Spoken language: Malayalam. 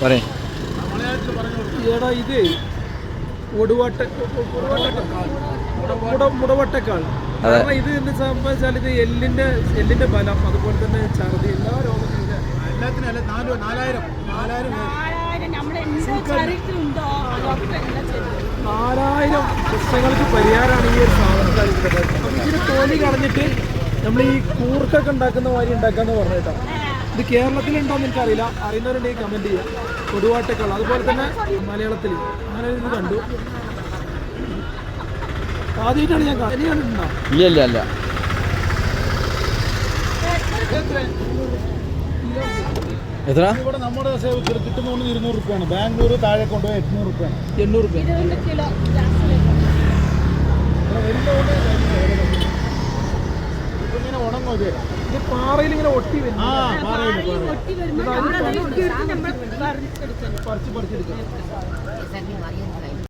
പറയേ. എടാ ഇത്. ഒടുവാട്ട മുടവട്ടക്കാൾ. കാരണം ഇത് എന്ന് സംബന്ധിച്ചാൽ ഇത് എല്ലിന്റെ എല്ലിന്റെ ബലം അതുപോലെ തന്നെ ഛർദി എല്ലാ രോഗത്തിനും എല്ലാത്തിനും നാലോ നാലായിരം. നാലായിരം നാലായിരം. പ്രശ്നങ്ങൾക്ക് പരിഹാരമാണ് ഈ ഒരു സാധനം. ഇതിന് കളഞ്ഞിട്ട് നമ്മൾ ഈ കൂർക്കൊക്കെ ഉണ്ടാക്കുന്ന മാതിരി ഉണ്ടാക്കാന്ന് പറഞ്ഞേട്ടാ. ഇത് കേരളത്തിലുണ്ടോന്ന് എനിക്കറിയില്ല. അറിയുന്നവരുണ്ടെങ്കിൽ കമന്റ് ചെയ്യാം. കൊടുവാട്ടക്കൾ. അതുപോലെ തന്നെ മലയാളത്തിൽ അങ്ങനെ ഇത് കണ്ടു. ആദ്യമായിട്ടാണ് ഞാൻ കണ്ടിട്ടുണ്ടോ? ഇല്ല ഇല്ല അല്ല എത്ര ഇവിടെ നമ്മുടെ കിട്ടുന്ന ഇരുന്നൂറ് റുപ്യാണ് ബാംഗ്ലൂർ താഴെ കൊണ്ടുപോയി എണ്ണൂറ് റുപ്യാണ് എണ്ണൂറ് രൂപ ഇത് പാറയിൽ ഇങ്ങനെ ഒട്ടി വരും പറിച്ച് പറിച്ചെടുക്കാം